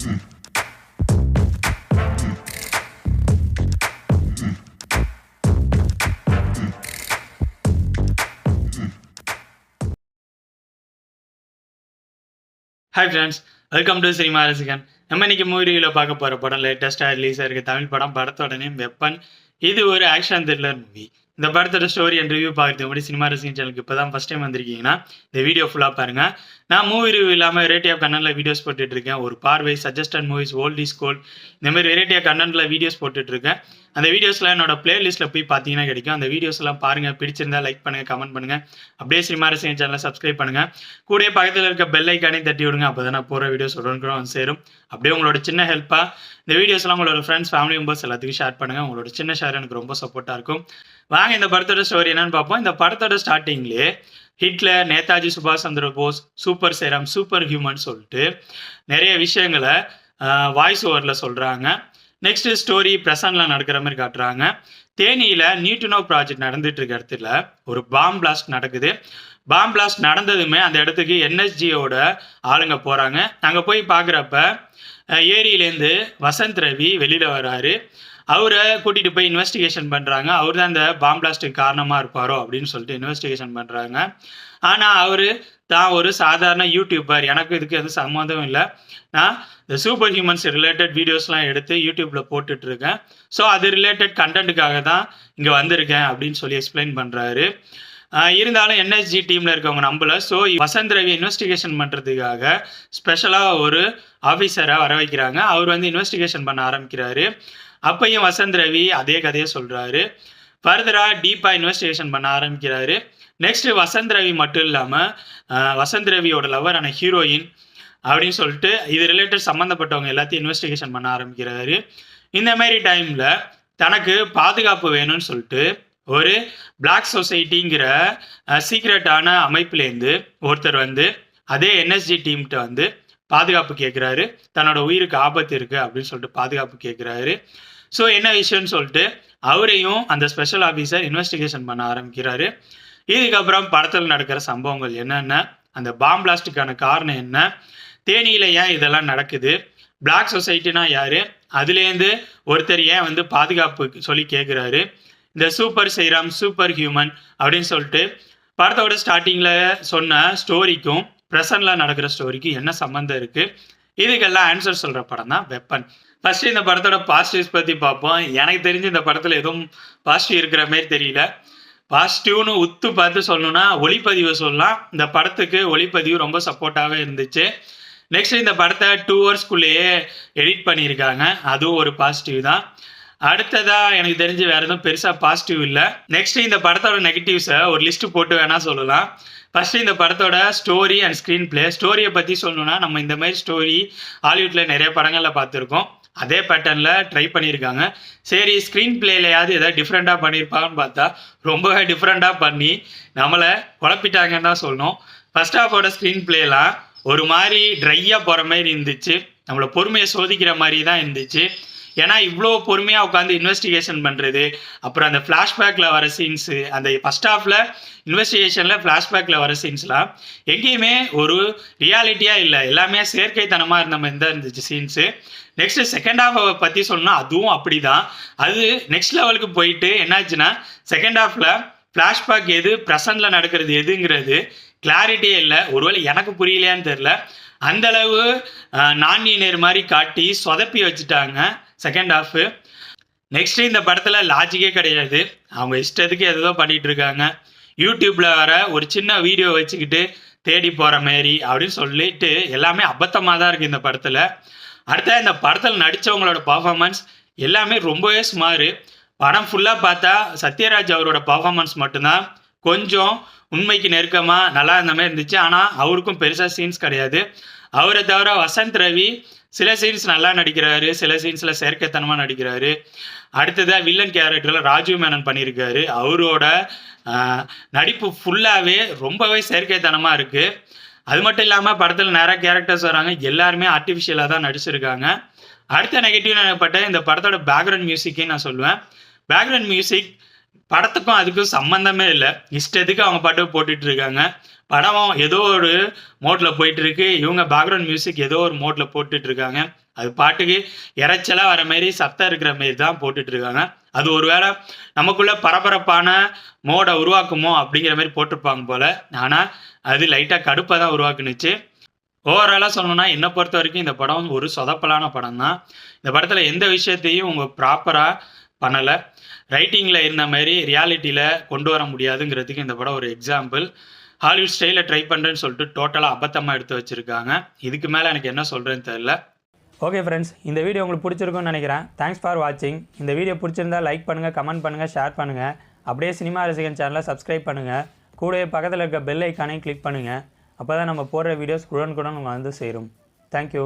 Hi friends welcome to cinema Rasigan நம்ம இன்னைக்கு மூவியில் பார்க்க போகிற படம் லேட்டஸ்ட்டாக ரிலீஸாக இருக்குது தமிழ் படம் படத்தோட நேம் வெப்பன் இது ஒரு ஆக்ஷன் த்ரில்லர் மூவி இந்த படத்தோட ஸ்டோரி அண்ட் ரிவ்யூ பார்க்கறதுக்கு முன்னாடி சினிமா ரசிகன் சேனலுக்கு இப்போ தான் ஃபஸ்ட் டைம் வந்திருக்கீங்கன்னா இந்த வீடியோ ஃபுல்லாக பாருங்க. நான் மூவி ரிவ்யூ இல்லாமல் வெரைட்டி ஆஃப் கண்டனில் வீடியோஸ் போட்டுட்டு இருக்கேன். ஒரு பார்வை suggested movies old is gold இந்த மாதிரி வெரைட்டி ஆஃப் கண்டனில் வீடியோஸ் போட்டுட்டு இருக்கேன். அந்த வீடியோஸ்லாம் என்னோட பிளேலிஸ்ட்டில் போய் பார்த்தீங்கன்னா கிடைக்கும். அந்த வீடியோஸ் எல்லாம் பாருங்கள் பிடிச்சிருந்தா லைக் பண்ணுங்கள் கமெண்ட் பண்ணுங்கள் அப்படியே சினிமா ரசிகன் சேனலை சப்ஸ்கிரைப் பண்ணுங்கள் கூடயே பக்கத்தில் இருக்க பெல் ஐக்கானே தட்டி விடுங்க. அப்போ தான் நான் போகிற வீடியோஸ் உடனுக்குடன் வந்து சேரும். அப்படியே உங்களோட சின்ன ஹெல்ப்பாக இந்த வீடியோஸ்லாம் உங்களோட ஃப்ரெண்ட்ஸ் ஃபேமிலி மெம்பர்ஸ் எல்லாத்துக்கும் ஷேர் பண்ணுங்கள் உங்களோட சின்ன ஷேர் எனக்கு ரொம்ப சப்போர்ட்டாக இருக்கும். வாங்க இந்த படத்தோட ஸ்டோரி என்னன்னு பார்ப்போம். இந்த படத்தோட ஸ்டார்டிங்லேயே ஹிட்லர் நேதாஜி சுபாஷ் Chandra Bose super serum super human சொல்லிட்டு நிறைய விஷயங்களை வாய்ஸ் ஓவரில் சொல்கிறாங்க நெக்ஸ்ட் ஸ்டோரி ப்ரெசன்ட்ல நடக்கிற மாதிரி காட்டுறாங்க. தேனியில் நியூட்டினோ ப்ராஜெக்ட் நடந்துட்டு இருக்க இடத்துல ஒரு பாம் பிளாஸ்ட் நடக்குது. பாம் பிளாஸ்ட் நடந்ததுமே அந்த இடத்துக்கு என்எஸ்ஜியோட ஆளுங்க போகிறாங்க அங்கே போய் பார்க்குறப்ப ஏரியிலேருந்து வசந்த் ரவி வெளியில் வராரு. அவரை கூட்டிகிட்டு போய் இன்வெஸ்டிகேஷன் பண்ணுறாங்க அவர் தான் இந்த பாம் பிளாஸ்ட்டுக்கு காரணமாக இருப்பாரோ அப்படின்னு சொல்லிட்டு இன்வெஸ்டிகேஷன் பண்ணுறாங்க ஆனால் அவர் தான் ஒரு சாதாரண யூடியூபர் எனக்கு இதுக்கு எதுவும் சம்மந்தம் இல்லை. நான் இந்த சூப்பர் ஹியூமன்ஸ் ரிலேட்டட் வீடியோஸ்லாம் எடுத்து யூடியூப்பில் போட்டுட்ருக்கேன். ஸோ அது ரிலேட்டட் கண்டென்ட்டுக்காக தான் இங்கே வந்திருக்கேன் அப்படின்னு சொல்லி எக்ஸ்பிளைன் பண்ணுறாரு இருந்தாலும் என்எஸ்ஜி டீமில் இருக்கவங்க நம்பல. ஸோ வசந்த் ரவி இன்வெஸ்டிகேஷன் பண்ணுறதுக்காக ஸ்பெஷலாக ஒரு ஆஃபீஸரை வர வைக்கிறாங்க. அவர் வந்து இன்வெஸ்டிகேஷன் பண்ண ஆரம்பிக்கிறாரு. அப்பையும் வசந்த் ரவி அதே கதையை சொல்கிறாரு ஃபர்தராக டீப்பாக இன்வெஸ்டிகேஷன் பண்ண ஆரம்பிக்கிறாரு. நெக்ஸ்ட் வசந்த் ரவி மட்டும் இல்லாமல் வசந்த் ரவியோட லவரான ஹீரோயின் அப்படின்னு சொல்லிட்டு இது ரிலேட்டட் சம்மந்தப்பட்டவங்க எல்லாத்தையும் இன்வெஸ்டிகேஷன் பண்ண ஆரம்பிக்கிறாரு. இந்த மாதிரி டைமில் தனக்கு பாதுகாப்பு வேணும்னு சொல்லிட்டு ஒரு பிளாக் சொசைட்டிங்கிற சீக்ரெட்டான அமைப்புலேருந்து ஒருத்தர் வந்து அதே என்எஸ்ஜி டீம்கிட்ட வந்து பாதுகாப்பு கேட்குறாரு தன்னோட உயிருக்கு ஆபத்து இருக்குது அப்படின்னு சொல்லிட்டு பாதுகாப்பு கேட்குறாரு ஸோ என்ன விஷயம்னு சொல்லிட்டு அவரையும் அந்த ஸ்பெஷல் ஆஃபீஸர் இன்வெஸ்டிகேஷன் பண்ண ஆரம்பிக்கிறாரு. இதுக்கப்புறம் படத்தில் நடக்கிற சம்பவங்கள் என்னென்ன? அந்த பாம் பிளாஸ்டுக்கான காரணம் என்ன? தேனியில் ஏன் இதெல்லாம் நடக்குது? பிளாக் சொசைட்டினா யார்? அதுலேருந்து ஒருத்தர் ஏன் வந்து பாதுகாப்பு சொல்லி கேட்குறாரு இந்த சூப்பர் செய்ராம் சூப்பர் ஹியூமன் அப்படின்னு சொல்லிட்டு படத்தோட ஸ்டார்டிங்கில் சொன்ன ஸ்டோரிக்கும் ப்ரெசண்டில் நடக்கிற ஸ்டோரிக்கும் என்ன சம்மந்தம் இருக்குது இதுக்கெல்லாம் ஆன்சர் சொல்கிற படம் தான் வெப்பன் ஃபர்ஸ்ட் இந்த படத்தோட பாசிட்டிவ்ஸ் பற்றி பார்ப்போம். எனக்கு தெரிஞ்சு இந்த படத்தில் எதுவும் பாசிட்டிவ் இருக்கிற மாதிரி தெரியல. பாசிட்டிவ்னு உத்து பார்த்து சொல்லணும்னா ஒளிப்பதிவை சொல்லலாம். இந்த படத்துக்கு ஒளிப்பதிவு ரொம்ப சப்போர்ட்டாகவே இருந்துச்சு. நெக்ஸ்ட் இந்த படத்தை டூ ஹவர்ஸ்க்குள்ளேயே எடிட் பண்ணியிருக்காங்க. அதுவும் ஒரு பாசிட்டிவ் தான். அடுத்ததா எனக்கு தெரிஞ்சு வேற எதுவும் பெருசாக பாசிட்டிவ் இல்லை. நெக்ஸ்ட் இந்த படத்தோட நெகட்டிவ்ஸை ஒரு லிஸ்ட் போட்டு வேணா சொல்லலாம். ஃபர்ஸ்ட் இந்த படத்தோட ஸ்டோரி அண்ட் ஸ்க்ரீன் பிளே ஸ்டோரியை பற்றி சொல்லணும்னா நம்ம இந்த மாதிரி ஸ்டோரி ஹாலிவுட்டில் நிறைய படங்களில் பார்த்துருக்கோம். அதே பேட்டர்னில் ட்ரை பண்ணியிருக்காங்க. சரி ஸ்க்ரீன் பிளேலையாவது எதாவது டிஃப்ரெண்ட்டாக பண்ணியிருப்பாங்கன்னு பார்த்தா ரொம்பவே டிஃப்ரெண்ட்டாக பண்ணி நம்மளை குழப்பிட்டாங்கன்னு தான் சொல்லணும். ஃபர்ஸ்ட் ஹாஃபோட ஸ்க்ரீன் பிளேலாம் ஒரு மாதிரி ட்ரையாக போகிற மாதிரி இருந்துச்சு. நம்மளை பொறுமையை சோதிக்கிற மாதிரி தான் இருந்துச்சு. ஏன்னா இவ்வளோ பொறுமையாக உட்காந்து இன்வெஸ்டிகேஷன் பண்ணுறது அப்புறம் அந்த ஃப்ளாஷ்பேக்கில் வர சீன்ஸு அந்த ஃபஸ்ட் ஹாஃபில் இன்வெஸ்டிகேஷனில் ஃப்ளாஷ்பேக்கில் வர சீன்ஸ்லாம் எங்கேயுமே ஒரு ரியாலிட்டியாக இல்லை. எல்லாமே செயற்கைத்தனமாக இருந்த மாதிரி தான் இருந்துச்சு சீன்ஸு நெக்ஸ்ட் செகண்ட் ஹாஃப் பற்றி சொன்னால் அதுவும் அப்படி தான் அது நெக்ஸ்ட் லெவலுக்கு போயிட்டு என்னாச்சுன்னா செகண்ட் ஹாஃபில் ஃப்ளாஷ்பேக் எது ப்ரெசண்டில் நடக்கிறது எதுங்கிறது கிளாரிட்டியே இல்லை. ஒருவேளை எனக்கு புரியலையான்னு தெரில அந்தளவு நான் நேர் மாதிரி காட்டி சொதப்பி வச்சுட்டாங்க. செகண்ட் ஹாஃபு நெக்ஸ்ட் இந்த படத்தில் லாஜிக்கே கிடையாது. அவங்க இஷ்டத்துக்கு எதோ பண்ணிட்டு இருக்காங்க. யூடியூப்பில் வர ஒரு சின்ன வீடியோ வச்சுக்கிட்டு தேடி போகிற மாரி அப்படின்னு சொல்லிட்டு எல்லாமே அபத்தமாக தான் இருக்குது இந்த படத்தில். அடுத்த இந்த படத்தில் நடித்தவங்களோட பர்ஃபாமன்ஸ் எல்லாமே ரொம்பவே சுமார். படம் ஃபுல்லாக பார்த்தா சத்யராஜ் அவரோட பர்ஃபாமன்ஸ் மட்டும்தான். கொஞ்சம் உண்மைக்கு நெருக்கமாக நல்லா இருந்த மாதிரி இருந்துச்சு. ஆனால் அவருக்கும் பெருசாக சீன்ஸ் கிடையாது. அவரை தவிர வசந்த் ரவி சில சீன்ஸ் நல்லா நடிக்கிறாரு சில சீன்ஸில் செயற்கைத்தனமாக நடிக்கிறாரு. அடுத்ததாக வில்லன் கேரக்டரில் ராஜீவ் மேனன் பண்ணியிருக்காரு. அவரோட நடிப்பு ஃபுல்லாகவே ரொம்பவே செயற்கைத்தனமாக இருக்குது அது மட்டும் இல்லாமல் படத்தில் நிறைய கேரக்டர்ஸ் வராங்க. எல்லாருமே ஆர்டிஃபிஷியலாக தான் நடிச்சிருக்காங்க. அடுத்த நெகட்டிவ் நினைப்பட்ட இந்த படத்தோட பேக்ரவுண்ட் மியூசிக்கே நான் சொல்லுவேன். பேக்ரவுண்ட் மியூசிக் படத்துக்கும் அதுக்கும் சம்மந்தமே இல்லை. இஷ்டத்துக்கு அவங்க பாட்டு போட்டுட்டு இருக்காங்க? படம் ஏதோ ஒரு மோட்டில் போயிட்டு இருக்கு. இவங்க பேக்ரவுண்ட் மியூசிக் ஏதோ ஒரு மோட்டில் போட்டுட்டு இருக்காங்க. அது பாட்டுக்கு இறைச்சலா வர மாதிரி சத்தம் இருக்கிற மாதிரி தான் போட்டுட்டு இருக்காங்க. அது ஒருவேளை நமக்குள்ள பரபரப்பான மோட உருவாக்குமோ அப்படிங்கிற மாதிரி போட்டிருப்பாங்க போல. ஆனா அது லைட்டா கடுப்பை தான் உருவாக்குனுச்சு. ஓவராலாக சொல்லணும்னா என்னை பொறுத்த வரைக்கும் இந்த படம் ஒரு சொதப்பலான படம் தான் இந்த படத்தில் எந்த விஷயத்தையும் உங்கள் ப்ராப்பராக பண்ணலை. ரைட்டிங்கில் இருந்த மாதிரி ரியாலிட்டியில் கொண்டு வர முடியாதுங்கிறதுக்கு இந்த படம் ஒரு எக்ஸாம்பிள் ஹாலிவுட் ஸ்டைலில் ட்ரை பண்ணுறேன்னு சொல்லிட்டு டோட்டலாக அபத்தமாக எடுத்து வச்சுருக்காங்க. இதுக்கு மேலே எனக்கு என்ன சொல்கிறேன்னு தெரில ஓகே ஃப்ரெண்ட்ஸ் இந்த வீடியோ உங்களுக்கு பிடிச்சிருக்கும்னு நினைக்கிறேன். தேங்க்ஸ் ஃபார் வாட்சிங் இந்த வீடியோ பிடிச்சிருந்தா லைக் பண்ணுங்கள் கமெண்ட் பண்ணுங்கள் ஷேர் பண்ணுங்கள் அப்படியே சினிமா ரசிகன் சேனலை சப்ஸ்கிரைப் பண்ணுங்கள் கூடவே பக்கத்தில் இருக்க பெல் ஐக்கானையும் கிளிக் பண்ணுங்கள் அப்போ தான் நம்ம போடுற வீடியோஸ் உடனுக்குடன் உங்களுக்கு வந்து சேரும். தேங்க்யூ